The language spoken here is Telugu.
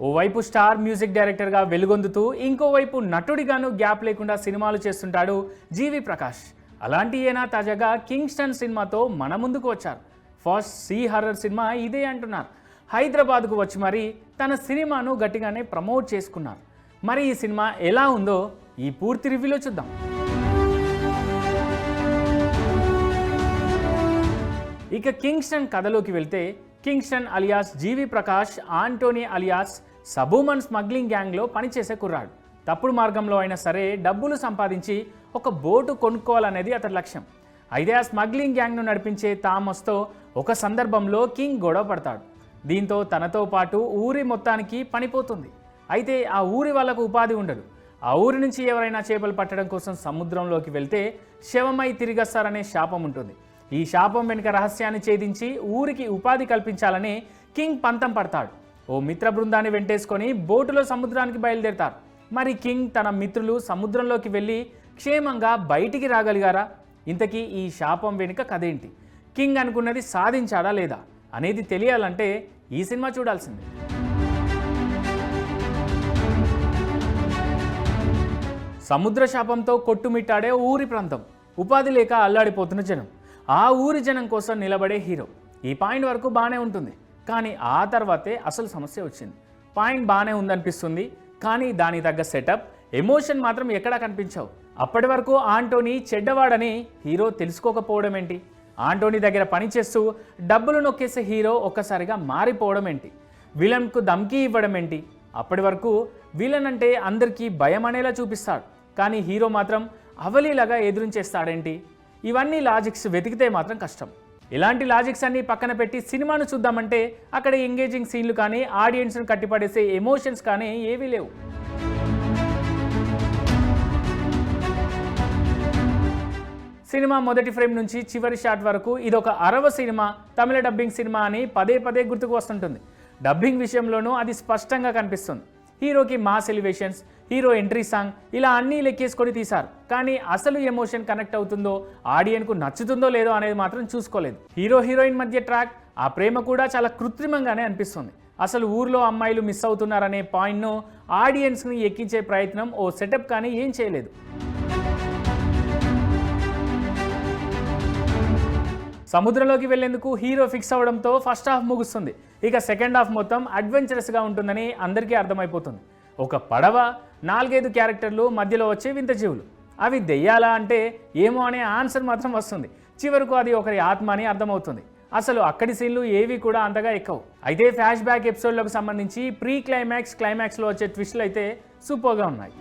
ఓవైపు స్టార్ మ్యూజిక్ డైరెక్టర్గా వెలుగొందుతూ ఇంకోవైపు నటుడిగాను గ్యాప్ లేకుండా సినిమాలు చేస్తుంటాడు జీవి ప్రకాష్. అలాంటి ఈయన తాజాగా కింగ్స్టన్ సినిమాతో మన ముందుకు వచ్చారు. ఫస్ట్ సీ హర్రర్ సినిమా ఇదే అంటున్నారు. హైదరాబాద్కు వచ్చి మరి తన సినిమాను గట్టిగానే ప్రమోట్ చేసుకున్నారు. మరి ఈ సినిమా ఎలా ఉందో ఈ పూర్తి రివ్యూలో చూద్దాం. ఇక కింగ్స్టన్ కథలోకి వెళ్తే Kingston alias GV Prakash Antony alias సబూమన్ smuggling గ్యాంగ్లో పనిచేసే కుర్రాడు. తప్పుడు మార్గంలో అయినా సరే డబ్బులు సంపాదించి ఒక బోటు కొనుక్కోవాలనేది అతడి లక్ష్యం. అయితే ఆ స్మగ్లింగ్ గ్యాంగ్ను నడిపించే థామస్తో ఒక సందర్భంలో కింగ్ గొడవ పడతాడు. దీంతో తనతో పాటు ఊరి మొత్తానికి పనిపోతుంది. అయితే ఆ ఊరి వాళ్ళకు ఉపాధి ఉండదు. ఆ ఊరి నుంచి ఎవరైనా చేపలు పట్టడం కోసం సముద్రంలోకి వెళ్తే శవమై తిరిగొస్తారనే శాపం ఉంటుంది. ఈ శాపం వెనుక రహస్యాన్ని ఛేదించి ఊరికి ఉపాధి కల్పించాలని కింగ్ పంతం పడతాడు. ఓ మిత్ర బృందాన్ని వెంటేసుకొని బోటులో సముద్రానికి బయలుదేరతారు. మరి కింగ్ తన మిత్రులు సముద్రంలోకి వెళ్ళి క్షేమంగా బయటికి రాగలిగారా? ఇంతకీ ఈ శాపం వెనుక కథేంటి కింగ్ అనుకున్నది సాధించాడా లేదా? అనేది తెలియాలంటే ఈ సినిమా చూడాల్సిందే. సముద్ర శాపంతో కొట్టుమిట్టాడే ఊరి ప్రాంతం. ఉపాధి లేక అల్లాడిపోతున్న జనం. ఆ ఊరి జనం కోసం నిలబడే హీరో. ఈ పాయింట్ వరకు బాగానే ఉంటుంది. కానీ ఆ తర్వాతే అసలు సమస్య వచ్చింది. పాయింట్ బాగానే ఉందనిపిస్తుంది. కానీ దానికి తగ్గ సెటప్ ఎమోషన్ మాత్రం ఎక్కడా కనిపించవు. అప్పటి వరకు ఆంటోనీ చెడ్డవాడని హీరో తెలుసుకోకపోవడం ఏంటి? ఆంటోనీ దగ్గర పనిచేస్తూ డబ్బులు నొక్కేసే హీరో ఒక్కసారిగా మారిపోవడం ఏంటి? విలన్కు దమ్కీ ఇవ్వడం ఏంటి? అప్పటి వరకు విలన్ అంటే అందరికీ భయం అనేలా చూపిస్తాడు. కానీ హీరో మాత్రం అవలీలాగా ఎదురించేస్తాడేంటి? ఇవన్నీ లాజిక్స్ వెతికితే మాత్రం కష్టం. ఇలాంటి లాజిక్స్ అన్ని పక్కన పెట్టి సినిమాను చూద్దామంటే అక్కడ ఎంగేజింగ్ సీన్లు కానీ ఆడియన్స్ను కట్టిపడేసే ఎమోషన్స్ కానీ ఏవీ లేవు. సినిమా మొదటి ఫ్రేమ్ నుంచి చివరి షాట్ వరకు ఇదొక అరవ సినిమా తమిళ డబ్బింగ్ సినిమా అని పదే పదే గుర్తుకు వస్తుంటుంది. డబ్బింగ్ విషయంలోనూ అది స్పష్టంగా కనిపిస్తుంది. హీరోకి mass elevations hero entry song ఇలా అన్నీ లెక్కేసుకొని తీశారు. కానీ అసలు ఎమోషన్ కనెక్ట్ అవుతుందో ఆడియన్కు నచ్చుతుందో లేదో అనేది మాత్రం చూసుకోలేదు. హీరో హీరోయిన్ మధ్య ట్రాక్ ఆ ప్రేమ కూడా చాలా కృత్రిమంగానే అనిపిస్తుంది. అసలు ఊర్లో అమ్మాయిలు మిస్ అవుతున్నారనే పాయింట్ను ఆడియన్స్ని ఎక్కించే ప్రయత్నం ఓ సెటప్ కానీ ఏం చేయలేదు. సముద్రంలోకి వెళ్ళేందుకు హీరో ఫిక్స్ అవడంతో ఫస్ట్ హాఫ్ ముగుస్తుంది. ఇక సెకండ్ హాఫ్ మొత్తం అడ్వెంచరస్గా ఉంటుందని అందరికీ అర్థమైపోతుంది. ఒక పడవ నాలుగైదు క్యారెక్టర్లు మధ్యలో వచ్చే వింత జీవులు. అవి దెయ్యాలా అంటే ఏమో అనే ఆన్సర్ మాత్రం వస్తుంది. చివరకు అది ఒకరి ఆత్మ అని అర్థమవుతుంది. అసలు అక్కడి సీన్లు ఏవి కూడా అంతగా ఎక్కవు. అయితే ఫ్లాష్ బ్యాక్ ఎపిసోడ్లకు సంబంధించి ప్రీ క్లైమాక్స్ క్లైమాక్స్లో వచ్చే ట్విస్టులు అయితే సూపర్గా ఉన్నాయి.